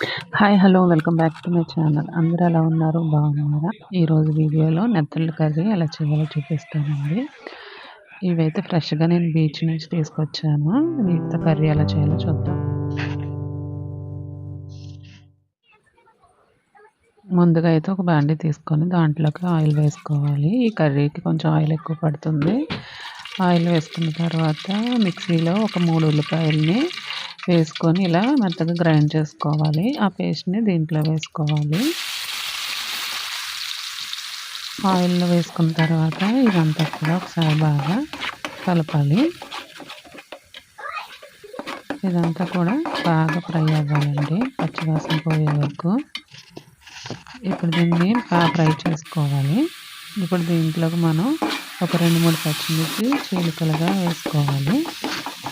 Hi hello welcome back to my channel అందరూ ఎలా ఉన్నారు? బాగున్నారా? ఈరోజు వీడియోలో నెత్తళ్ళు కర్రీ ఎలా చేయాలో చూపిస్తానండి. ఇవైతే ఫ్రెష్గా నేను బీచ్ నుంచి తీసుకొచ్చాను. వీటితో కర్రీ ఎలా చేయాలో చూద్దాం. ముందుగా అయితే ఒక బాండీ తీసుకొని దాంట్లోకి ఆయిల్ వేసుకోవాలి. ఈ కర్రీకి కొంచెం ఆయిల్ ఎక్కువ పడుతుంది. ఆయిల్ వేసుకున్న తర్వాత మిక్సీలో ఒక మూడు ఉల్లిపాయల్ని వేసుకొని ఇలా మెత్తగా గ్రైండ్ చేసుకోవాలి. ఆ పేస్ట్ని దీంట్లో వేసుకోవాలి. ఆయిల్లో వేసుకున్న తర్వాత ఇదంతా కూడా ఒకసారి బాగా కలపాలి. ఇదంతా కూడా బాగా ఫ్రై అవ్వాలండి. పచ్చివాసన పోయే వరకు. ఇప్పుడు దీన్ని బాగా ఫ్రై చేసుకోవాలి. ఇప్పుడు దీంట్లోకి మనం ఒక రెండు మూడు పచ్చిమిర్చి చీలికలుగా వేసుకోవాలి.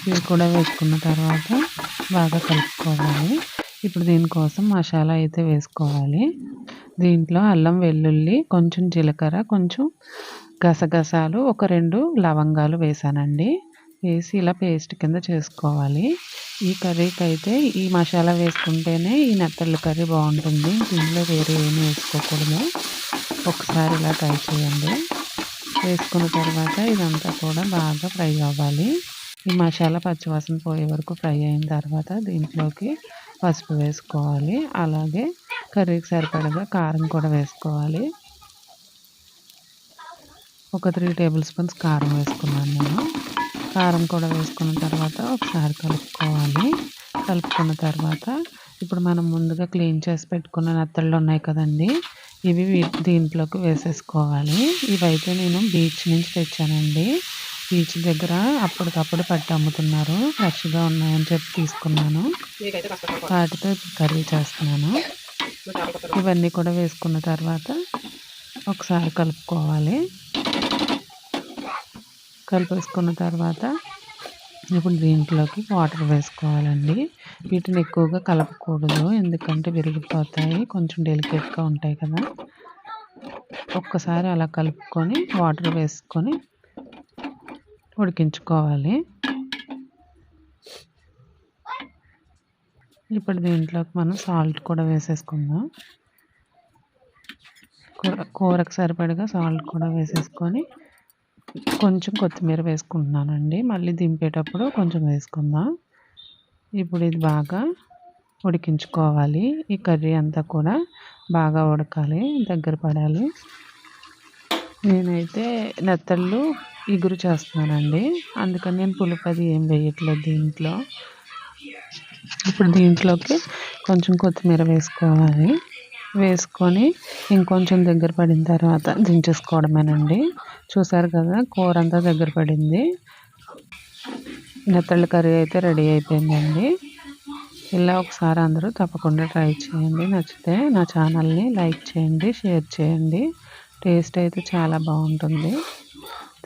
ఇవి కూడా వేసుకున్న తర్వాత బాగా కలుపుకోవాలి. ఇప్పుడు దీనికోసం మసాలా అయితే వేసుకోవాలి. దీంట్లో అల్లం వెల్లుల్లి కొంచెం జీలకర్ర కొంచెం గసగసాలు ఒక రెండు లవంగాలు వేసానండి. వేసి ఇలా పేస్ట్ కింద చేసుకోవాలి. ఈ కర్రీకి అయితే ఈ మసాలా వేసుకుంటేనే ఈ నెత్తళ్ళు కర్రీ బాగుంటుంది. దీనిలో వేరే ఏమి వేసుకోకూడదు. ఒకసారి ఇలా ట్రై చేయండి. వేసుకున్న తర్వాత ఇదంతా కూడా బాగా ఫ్రై అవ్వాలి. ఈ మసాలా పచ్చివాసన పోయే వరకు ఫ్రై అయిన తర్వాత దీంట్లోకి పసుపు వేసుకోవాలి. అలాగే కర్రీకి సరిపడగా కారం కూడా వేసుకోవాలి. ఒక త్రీ టేబుల్ స్పూన్స్ కారం వేసుకున్నాను నేను. కారం కూడా వేసుకున్న తర్వాత ఒకసారి కలుపుకోవాలి. కలుపుకున్న తర్వాత ఇప్పుడు మనం ముందుగా క్లీన్ చేసి పెట్టుకున్న నత్తళ్ళు ఉన్నాయి కదండి ఇవి దీంట్లోకి వేసేసుకోవాలి. ఇవైతే నేను బీచ్ నుంచి తెచ్చానండి. బీచ్ దగ్గర అప్పటికప్పుడు పట్టి అమ్ముతున్నారు. ఫ్రెష్గా ఉన్నాయని చెప్పి తీసుకున్నాను. వాటితో కర్రీ చేస్తున్నాను. ఇవన్నీ కూడా వేసుకున్న తర్వాత ఒకసారి కలుపుకోవాలి. కలిపేసుకున్న తర్వాత ఇప్పుడు దీంట్లోకి వాటర్ వేసుకోవాలండి. వీటిని ఎక్కువగా కలపకూడదు. ఎందుకంటే విరిగిపోతాయి. కొంచెం డెలికేట్గా ఉంటాయి కదా. ఒక్కసారి అలా కలుపుకొని వాటర్ వేసుకొని ఉడికించుకోవాలి. ఇప్పుడు దీంట్లోకి మనం సాల్ట్ కూడా వేసేసుకుందాం. కూరకు సరిపడగా సాల్ట్ కూడా వేసేసుకొని కొంచెం కొత్తిమీర వేసుకుంటున్నానండి. మళ్ళీ దింపేటప్పుడు కొంచెం వేసుకుందాం. ఇప్పుడు ఇది బాగా ఉడికించుకోవాలి. ఈ కర్రీ అంతా కూడా బాగా ఉడకాలి దగ్గర పడాలి. నేనైతే నెత్తళ్ళు ఇగురు చేస్తున్నానండి. అందుకని నేను పులుపు అది ఏం వేయట్లేదు దీంట్లో. ఇప్పుడు దీంట్లోకి కొంచెం కొత్తిమీర వేసుకోవాలి. వేసుకొని ఇంకొంచెం దగ్గర పడిన తర్వాత దించేసుకోవడమేనండి. చూసారు కదా కూర అంతా దగ్గర పడింది. నెత్తళ్ళ కర్రీ అయితే రెడీ అయిపోయిందండి. ఇలా ఒకసారి అందరూ తప్పకుండా ట్రై చేయండి. నచ్చితే నా ఛానల్ని లైక్ చేయండి షేర్ చేయండి. టేస్ట్ అయితే చాలా బాగుంటుంది.